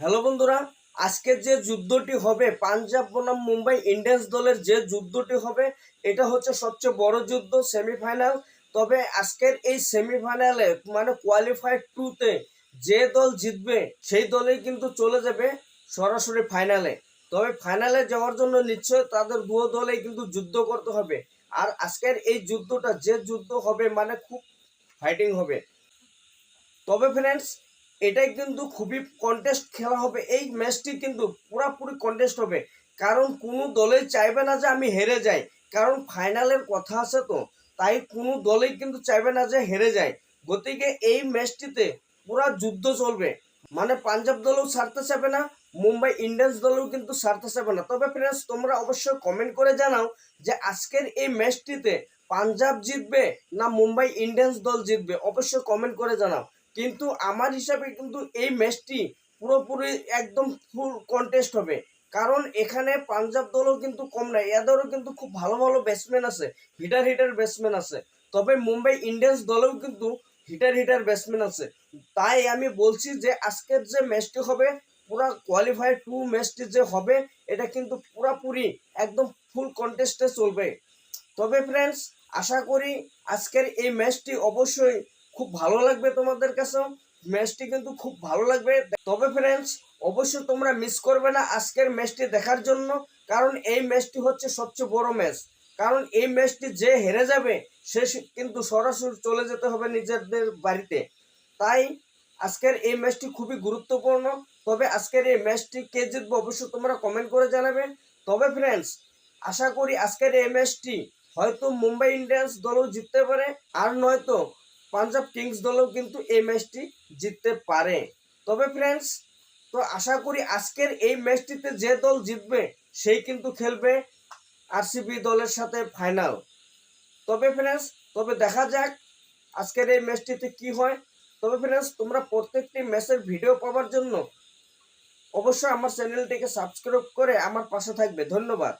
Hello বন্ধুরা, আজকে যে যুদ্ধটি হবে, পাঞ্জাব বনাম মুম্বাই ইন্ডিয়ান্স দলের যে যুদ্ধটি হবে, এটা হচ্ছে সবচেয়ে বড় যুদ্ধ, সেমিফাইনাল। তবে আজকের এই সেমিফাইনালে মানে কোয়ালিফায়ার টুতে যে দল জিতবে, সেই দলেই কিন্তু চলে যাবে সরাসরি ফাইনালে তবে ফাইনালে যাওয়ার জন্য নিশ্চয় তাদের দুও দলেই কিন্তু যুদ্ধ করতে হবে। আর আজকের এই যুদ্ধটা, যে যুদ্ধ হবে মানে খুব ফাইটিং হবে। তবে ফ্রেন্ডস এটাই কিন্তু খুবই কন্টেস্ট খেলা হবে। এই ম্যাচটি কিন্তু পুরাপুরি কন্টেস্ট হবে। কারণ কোনো দলেই চাইবে না যে আমি হেরে যাই। কারণ ফাইনালের কথা আছে তো। তাই কোনো দলেই কিন্তু চাইবে না যে হেরে যায় গতিকে এই ম্যাচটিতে পুরা যুদ্ধ চলবে। মানে পাঞ্জাব দলও ছাড়তে চাবে না, মুম্বাই ইন্ডিয়ান্স দলও কিন্তু ছাড়তে চাবে না। তবে ফ্রেন্ডস তোমরা অবশ্যই কমেন্ট করে জানাও যে আজকের এই ম্যাচটিতে পাঞ্জাব জিতবে না মুম্বাই ইন্ডিয়ান্স দল জিতবে। অবশ্যই কমেন্ট করে জানাও। কিন্তু আমার হিসাবে কিন্তু এই ম্যাচটি পুরোপুরি একদম ফুল কন্টেস্ট হবে। কারণ এখানে পাঞ্জাব দলও কিন্তু কম নাই এদেরও কিন্তু খুব ভালো ভালো ব্যাটসম্যান আছে হিটার হিটার ব্যাটসম্যান আছে। তবে মুম্বাই ইন্ডিয়ান্স দলেও কিন্তু হিটার হিটার ব্যাটসম্যান আছে। তাই আমি বলছি যে আজকের যে ম্যাচটি হবে, পুরা কোয়ালিফাই টু ম্যাচটি যে হবে, এটা কিন্তু পুরাপুরি একদম ফুল কন্টেস্টে চলবে। তবে ফ্রেন্ডস আশা করি আজকের এই ম্যাচটি অবশ্যই খুব ভালো লাগবে তোমাদের কাছেও ম্যাচটি কিন্তু খুব ভালো লাগবে। তবে ফ্রেন্ডস অবশ্যই তোমরা মিস করবে না আজকের ম্যাচটি দেখার জন্য, কারণ এই ম্যাচটি হচ্ছে সবচেয়ে বড় ম্যাচ। কারণ এই ম্যাচটি যে হেরে যাবে, সে কিন্তু সরাসরি চলে যেতে হবে নিজেদের বাড়িতে। তাই আজকের এই ম্যাচটি খুবই গুরুত্বপূর্ণ। তবে আজকের এই ম্যাচটি কে জিতবে অবশ্যই তোমরা কমেন্ট করে জানাবে। তবে ফ্রেন্ডস আশা করি আজকের এই ম্যাচটি হয়তো মুম্বাই ইন্ডিয়ান্স দলও জিততে পারে, আর নয়তো পাঞ্জাব কিংস দলও কিন্তু এই ম্যাচটি জিততে পারে। তবে ফ্রেন্ডস তো আশা করি আজকের এই ম্যাচটিতে যে দল জিতবে, সেই কিন্তু খেলবে আরসিবি দলের সাথে ফাইনাল তবে ফ্রেন্ডস তবে দেখা যাক আজকের এই ম্যাচটিতে কি হয়। তবে ফ্রেন্ডস তোমরা প্রত্যেকটি ম্যাচের ভিডিও পাওয়ার জন্য অবশ্যই আমার চ্যানেলটিকে সাবস্ক্রাইব করে আমার পাশে থাকবে। ধন্যবাদ।